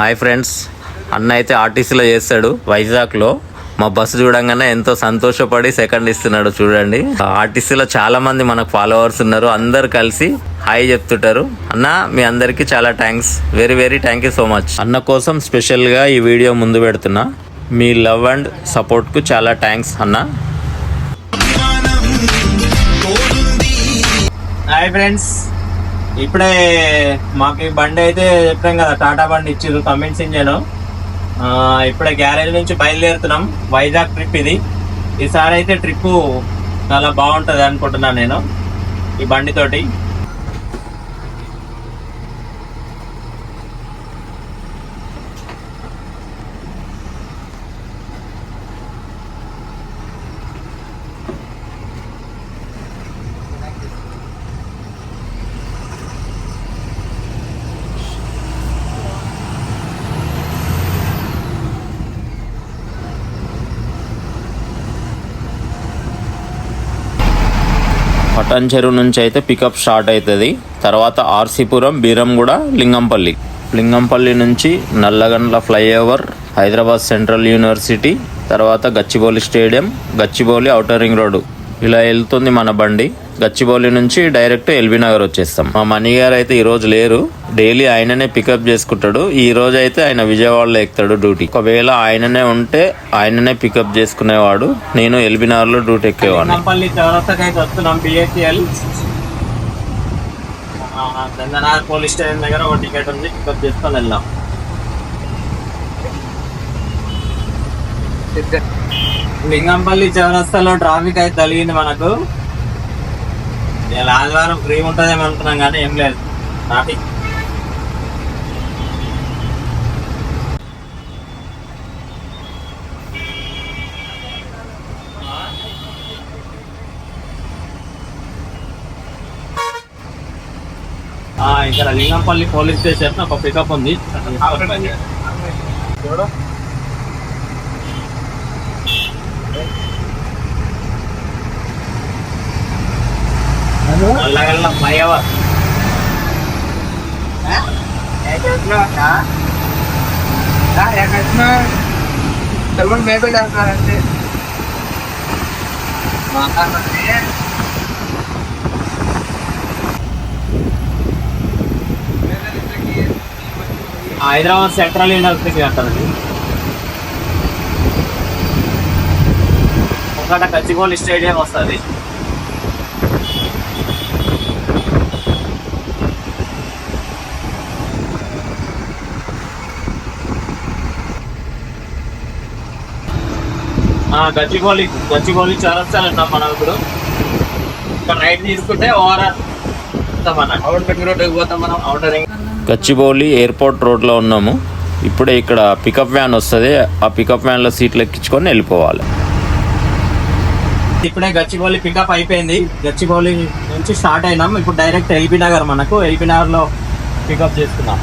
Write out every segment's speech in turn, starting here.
Hi friends. అన్న అయితే ఆర్టీసీలో చేస్తాడు. వైజాగ్లో. మా బస్సు చూడంగానే ఎంతో సంతోషపడి సెకండ్ ఇస్తున్నాడు చూడండి. ఆర్టీసీలో చాలా మంది మనకు ఫాలోవర్స్ ఉన్నారు. అందరు కలిసి హాయ్ చెప్తుంటారు. అన్న మీ అందరికీ చాలా thanks very very thank you so much అన్న కోసం స్పెషల్గా ఈ వీడియో ముందు పెడుతున్నా. మీ లవ్ అండ్ సపోర్ట్కు చాలా థ్యాంక్స్ అన్న. Hi friends. ఇప్పుడే మాకు ఈ బండి అయితే చెప్పాం కదా టాటా బండి ఇచ్చారు కమెంట్స్ ఇంజన్ ఇప్పుడే గ్యారేజ్ నుంచి బయలుదేరుతున్నాం. వైజాగ్ ట్రిప్ ఇది. ఈసారి అయితే ట్రిప్పు చాలా బాగుంటుంది అనుకుంటున్నాను నేను ఈ బండితోటి. పటాన్ చెరువు నుంచి అయితే పికప్ స్టార్ట్ అవుతుంది. తర్వాత ఆర్సీపురం బీరంగూడ లింగంపల్లి. లింగంపల్లి నుంచి Nallagandla flyover Hyderabad central university తర్వాత Gachibowli stadium Gachibowli outer ring road. ఇలా వెళ్తుంది మన బండి. గచ్చిబౌలి నుంచి డైరెక్ట్ ఎల్బీ నగర్ వచ్చేస్తాం. మా మనీ గారు అయితే ఈ రోజు లేరు. డైలీ ఆయననే పికప్ చేసుకుంటాడు. ఈ రోజు అయితే ఆయన విజయవాడలో ఎక్కుతాడు డ్యూటీ. ఒకవేళ ఆయననే ఉంటే ఆయననే పికప్ చేసుకునేవాడు. నేను ఎల్బీ నగర్లో డ్యూటీ ఎక్కేవాడిని. లింగంపల్లి అయితే వస్తున్నాం పోలీస్ స్టేషన్ దగ్గర ఒక టికెట్ ఉంది. పికప్ చేసుకొని వెళ్దాం. లింగంపల్లి చౌరస్తాలో ట్రాఫిక్ అయితే తగిలింది మనకు. ఇలా ఆదివారం ఫ్రీ ఉంటుందేమో అనుకున్నాం కానీ ఏం లేదు. ట్రాఫిక్ ఆ, ఇక్కడ లింగంపల్లి పోలీస్ స్టేషన్ ఒక పికప్ ఉంది. చూడు నల్లగల్ల ఫ్లైఓవర్ సెల్వన్ మేబీ అంటారంటే హైదరాబాద్ సెంట్రల్ ఇండస్ట్రీకి అంటారు ఇది. ఒకట గచ్చిబౌలి స్టేడియం వస్తుంది. గచ్చిబౌలి గచ్చిబౌలి చౌరస్తాలు ఉన్నాం మనం ఇప్పుడు. ఇక్కడ రైట్ తీసుకుంటే ఓవరాల్ గచ్చిబౌలి ఎయిర్పోర్ట్ రోడ్లో ఉన్నాము. ఇప్పుడే ఇక్కడ పికప్ వ్యాన్ వస్తుంది. ఆ పికప్ వ్యాన్లో సీట్లు ఎక్కించుకొని వెళ్ళిపోవాలి. ఇప్పుడే గచ్చిబౌలి పికప్ అయిపోయింది. గచ్చిబౌలి నుంచి స్టార్ట్ అయినాం. ఇప్పుడు డైరెక్ట్ ఎల్బీ నగర్ మనకు. ఎల్బీ నగర్లో పికప్ చేసుకున్నాం.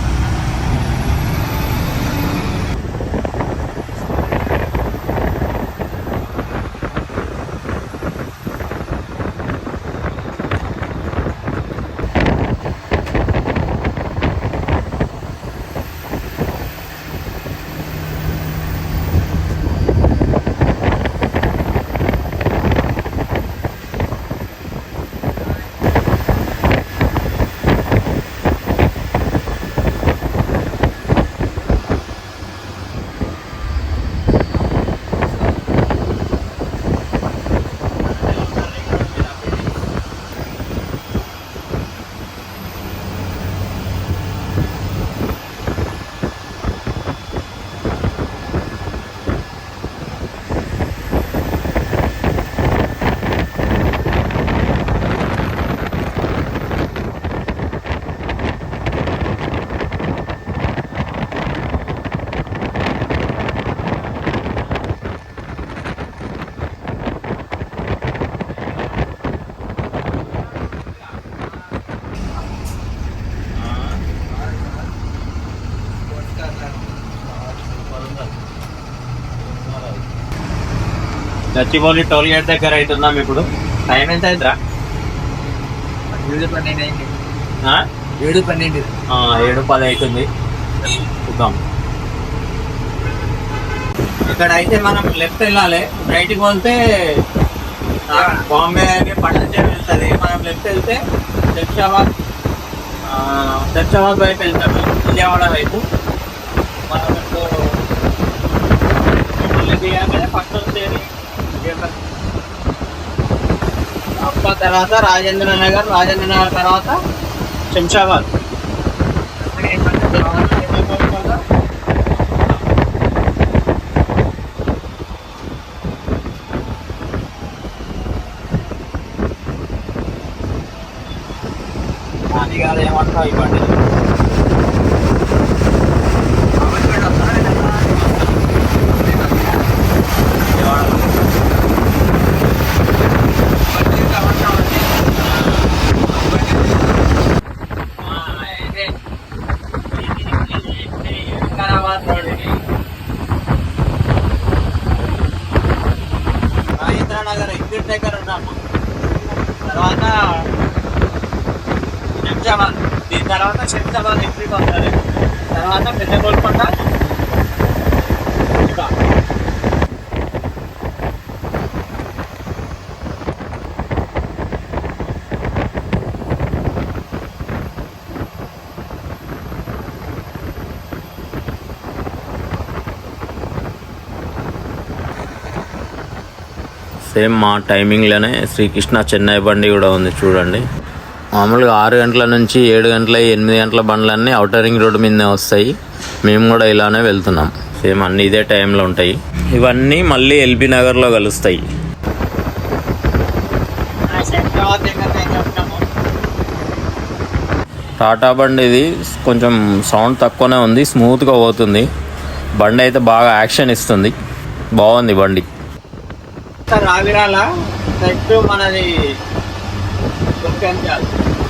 గచ్చిబౌలి టోల్ గేట్ దగ్గర అవుతున్నాం ఇప్పుడు. టైం ఎంత అయిందిరా? ఏడు పన్నెండు అయింది? ఏడు పన్నెండు. ఏడు పది అవుతుంది. చూద్దాం. ఇక్కడ అయితే మనం లెఫ్ట్ వెళ్ళాలి. రైట్కి వెళ్తే బాంబే అని పట్టణం వెళ్తుంది. మనం లెఫ్ట్ వెళ్తే శంషాబాద్ శంషాబాద్ వైపు వెళ్తాం. విజయవాడ వైపు మనం ఇప్పుడు మళ్ళీ దిగాకనే ఫస్ట్ వచ్చేది అప్ప తర్వాత రాజేంద్ర నగర్ రాజేంద్ర నగర్ తర్వాత శంషాబాద్. అది కాదు ఏమంటావు ఇవ్వండి నగర్ ఎగ్జిట్ దగ్గర ఉన్నాము తర్వాత శంషాబాద్ దీని తర్వాత ఎంట్రీ ఎగ్జిట్ వస్తుంది తర్వాత పెద్ద గోల్కొండ సేమ్ మా టైమింగ్లోనే శ్రీకృష్ణ చెన్నై బండి కూడా ఉంది చూడండి. మామూలుగా ఆరు గంటల నుంచి ఏడు గంటల ఎనిమిది గంటల బండ్లన్నీ అవుటర్ రింగ్ రోడ్డు మీదనే వస్తాయి. మేము కూడా ఇలానే వెళ్తున్నాం. సేమ్ అన్ని ఇదే టైంలో ఉంటాయి. ఇవన్నీ మళ్ళీ ఎల్బీ నగర్లో కలుస్తాయి. టాటా బండి ఇది కొంచెం సౌండ్ తక్కువనే ఉంది స్మూత్గా పోతుంది. బండి అయితే బాగా యాక్షన్ ఇస్తుంది. బాగుంది బండి. రావిరాల? మనది దుర్గంజాల్ డైరెక్ట్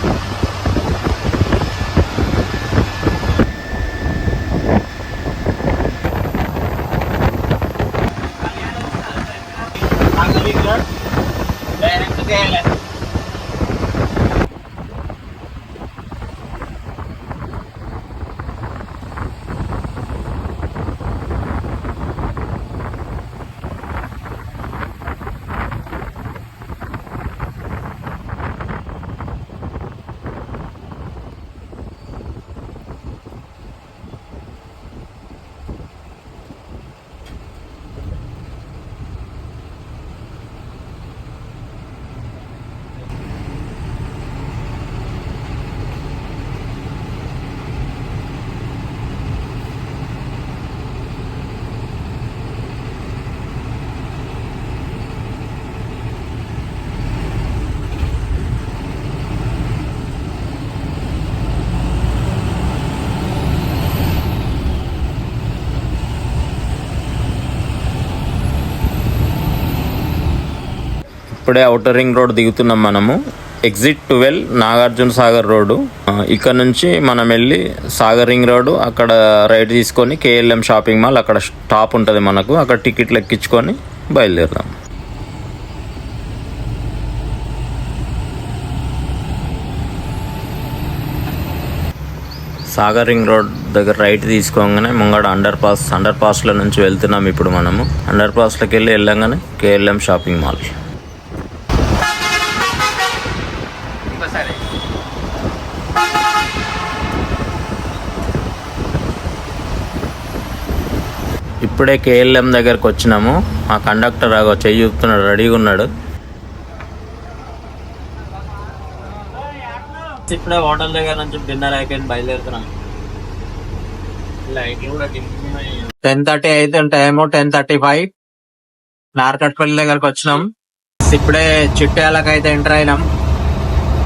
ఇప్పుడే అవుటర్ రింగ్ రోడ్ దిగుతున్నాం మనము. Exit twelve Nagarjuna Sagar road. ఇక్కడ నుంచి మనం వెళ్ళి సాగర్ రింగ్ రోడ్డు అక్కడ రైడ్ తీసుకొని K L M shopping mall అక్కడ స్టాప్ ఉంటుంది మనకు. అక్కడ టికెట్లు ఎక్కించుకొని బయలుదేరుదాం. సాగర్ రింగ్ రోడ్ దగ్గర రైట్ తీసుకోగానే ముంగడ అండర్ పాస్ అండర్ పాస్ల నుంచి వెళ్తున్నాం ఇప్పుడు మనము. అండర్ పాస్లోకి వెళ్ళి వెళ్ళంగానే K L M shopping mall ఇప్పుడే కేఎల్ఎం దగ్గరకు వచ్చినాము. ఆ కండక్టర్ ఆగో చెయ్యి చూపుతున్నాడు రెడీగా ఉన్నాడు. ఇప్పుడే హోటల్ దగ్గర నుంచి డిన్నర్ అయిపోయింది బయలుదేరుతున్నాం. టెన్ థర్టీ అయితే time ten thirty five. Narketpally దగ్గరకు వచ్చినాం. ఇప్పుడే చిట్యాలకు అయితే ఎంటర్ అయినాం.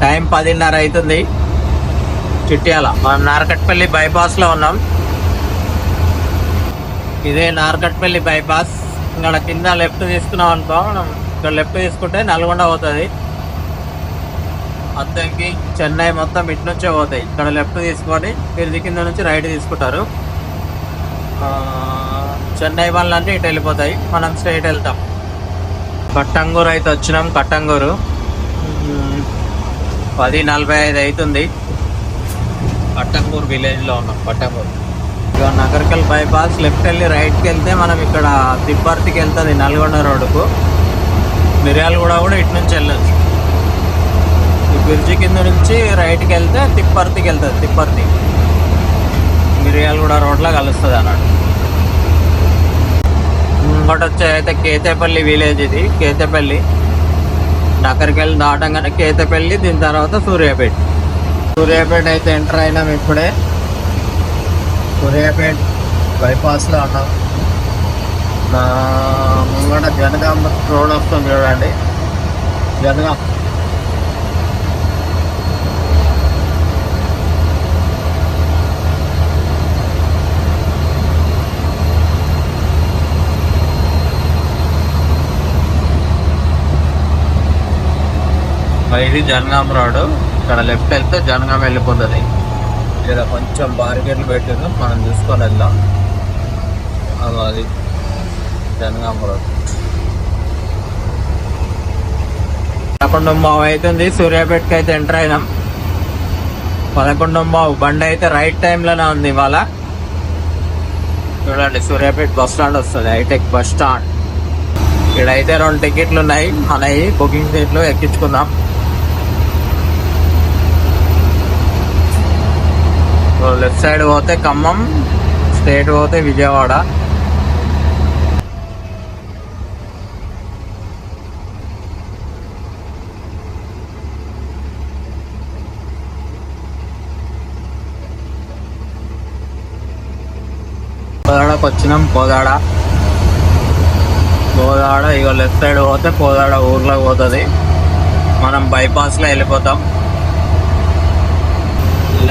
టైం పదిన్నర అవుతుంది. చిట్యాల మనం నార్కట్పల్లి బైపాస్లో ఉన్నాం. ఇదే నార్కట్పల్లి బైపాస్. ఇక్కడ కింద లెఫ్ట్ తీసుకున్నాం అనుకో మనం ఇక్కడ లెఫ్ట్ తీసుకుంటే నల్గొండ పోతుంది. అద్దంకి చెన్నై మొత్తం ఇటు నుంచే పోతాయి. ఇక్కడ లెఫ్ట్ తీసుకొని తిరిగి కింద నుంచి రైట్ తీసుకుంటారు. చెన్నై చెన్నై వాళ్ళంటే ఇటు వెళ్ళిపోతాయి. మనం స్ట్రైట్ వెళ్తాం. కట్టంగూరు అయితే వచ్చినాం కట్టంగూరు. పది నలభై ఐదు అవుతుంది. కట్టంగూరు విలేజ్లో ఉన్నాం కట్టంగూరు. ఇక నగర్కల్ బైపాస్ లెఫ్ట్ వెళ్ళి రైట్కి వెళ్తే మనం ఇక్కడ తిప్పర్తికి వెళ్తుంది నల్గొండ రోడ్డుకు. మిర్యాలగూడ కూడా ఇటు నుంచి వెళ్ళచ్చు. ఈ బ్రిడ్జి కింద నుంచి రైట్కి వెళ్తే తిప్పర్తికి వెళ్తుంది తిప్పర్తి. మిర్యాలగూడ రోడ్లో కలుస్తుంది అన్నాడు ఇంకోటి వచ్చి అయితే కేతేపల్లి విలేజ్ ఇది కేతేపల్లి. నగర్కెళ్ళి దాటంగానే కేతేపల్లి దీని తర్వాత సూర్యాపేట. సూర్యాపేట అయితే ఎంటర్ అయినాం ఇప్పుడే. సూర్యాపేట్ బైపాస్లో ఉన్నాం నా ముంగట జనగామ రోడ్ వస్తుంది చూడండి. జనగాం ఇది జనగాం రోడ్. ఇక్కడ లెఫ్ట్ వెళ్తే జనగాం వెళ్ళిపోతుంది. ఇక్కడ కొంచెం బార్గెట్లు పెట్టారు మనం చూసుకొని వెళ్దాం. అది జనగాం రోడ్ పదకొండు బావు అవుతుంది సూర్యాపేటకి అయితే ఎంటర్ అయినాం. పదకొండు బావు. బండి అయితే రైట్ టైంలోనే ఉంది ఇవాళ. చూడండి సూర్యాపేట బస్ స్టాండ్ వస్తుంది. హైటెక్ బస్ స్టాండ్ ఇక్కడైతే రెండు టికెట్లు ఉన్నాయి. మనవి బుకింగ్ సీట్లు ఎక్కించుకుందాం. లెఫ్ట్ సైడ్ పోతే ఖమ్మం స్ట్రేట్ పోతే విజయవాడ. కోదాడకు వచ్చినాం కోదాడ కోదాడ ఇక లెఫ్ట్ సైడ్ పోతే కోదాడ ఊర్లోకి పోతుంది. మనం బైపాస్లో వెళ్ళిపోతాం.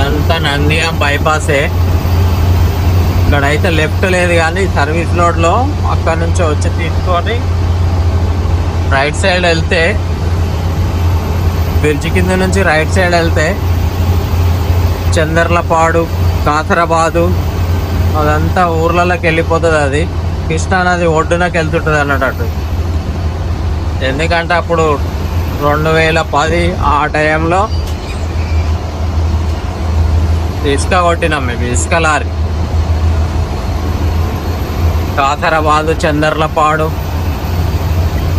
ఇదంతా నందిగం బైపాసే ఇక్కడ అయితే లెఫ్ట్ లేదు కానీ సర్వీస్ రోడ్లో అక్కడ నుంచి వచ్చి తీసుకొని రైట్ సైడ్ వెళ్తే బ్రిడ్జ్ కింద నుంచి రైట్ సైడ్ వెళ్తే చందర్లపాడు కాసరాబాదు అదంతా ఊర్లలోకి వెళ్ళిపోతుంది అది. కృష్ణానది ఒడ్డునకి వెళ్తుంటుంది అన్నట్టు ఎందుకంటే అప్పుడు రెండు వేల పది ఆ టైంలో ఇసుక కొట్టినాం మేము ఇసుక లారీ. కాసరాబాదు చందర్లపాడు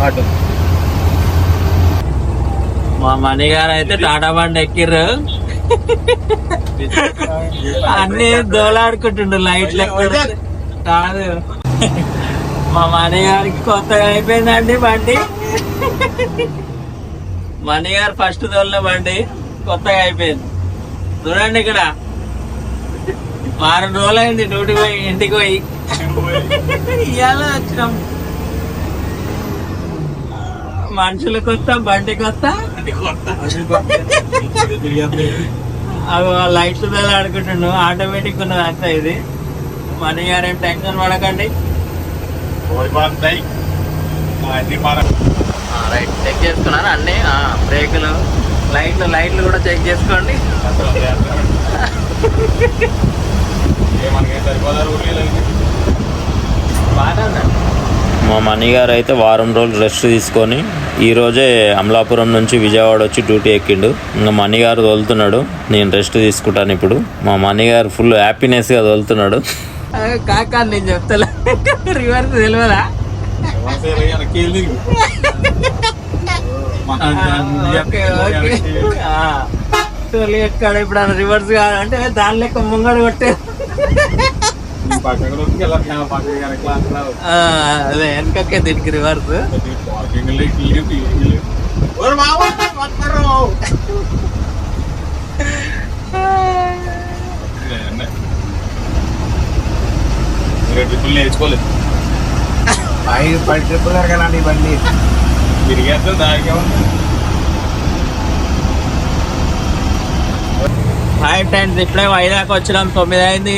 అటు. మా మణి గారు అయితే టాటా బండి ఎక్కిర్రు. అన్ని దోలాడుకుంటుండు లైట్లు కాదు. మా మణి గారికి కొత్తగా అయిపోయిందండి బండి. మణి గారు ఫస్ట్ దోలిన బండి కొత్తగా అయిపోయింది. చూడండి ఇక్కడ. వారం రోజులైంది డ్యూటీ పోయి ఇంటికి పోయి. ఇవాళ వచ్చినాం. మనుషులు కొత్త బండి కొత్త అవి లైట్లు ఆడుకుంటుండు. ఆటోమేటిక్ ఉన్నది అంతా ఇది. మనీ గారు ఏం టెన్షన్ పడకండి. రైట్ చెక్ చేసుకున్నాను అన్ని? బ్రేకులు. లైట్లు లైట్లు కూడా చెక్ చేసుకోండి. మా మణి గారు అయితే వారం రోజులు రెస్ట్ తీసుకొని ఈరోజే అమలాపురం నుంచి విజయవాడ వచ్చి డ్యూటీ ఎక్కిండు. ఇంకా మణి గారు తోలుతున్నాడు. నేను రెస్ట్ తీసుకుంటాను ఇప్పుడు. మా మణి గారు ఫుల్ హ్యాపీనెస్గా తోలుతున్నాడు. కాకా నేను చెప్తలే. రివర్స్ తెలియదా ఎక్కడ. ఇప్పుడు రివర్స్ కాదంటే దాని లెక్క ముంగడు కొట్టే ఆ, అదే వెనకకే దీనికి రివర్స్ నేర్చుకోలేదు ఐదు పది ట్రిప్పులు జరగాలండి ఈ బండి తిరిగేస్తే దానికే ఉంది హాయ్ ఫ్రెండ్స్ ఇప్పుడే వైజాగ్ వచ్చినాం. తొమ్మిది అయింది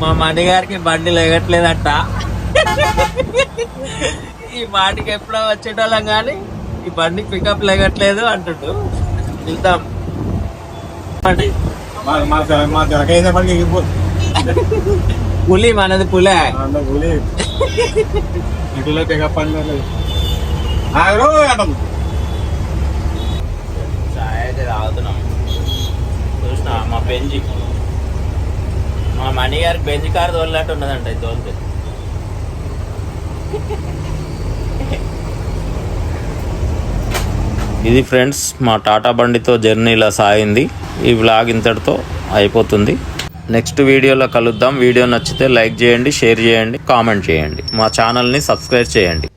మా మణి గారికి బండి లేగట్లేదట. ఈ మాటికి ఎప్పుడో వచ్చేటోళ్ళం కానీ ఈ బండి పికప్ లేగట్లేదు అంటుండు. వెళ్తాం పులి మనది పులే. ఇంటిలో పికప్ తాగుతున్నాం. చూసిన మా బెంజి. మా మణి బన్నీ గారికి బెంజ్ తోలినట్టు ఉన్నదంట ఇది తోలితే. ఇది ఫ్రెండ్స్ మా టాటా బండితో జర్నీ ఇలా సాగింది. ఈ వ్లాగ్ ఇంతటితో అయిపోతుంది. నెక్స్ట్ వీడియోలో కలుద్దాం. వీడియో నచ్చితే లైక్ చేయండి షేర్ చేయండి కామెంట్ చేయండి. మా ఛానల్ని సబ్స్క్రైబ్ చేయండి.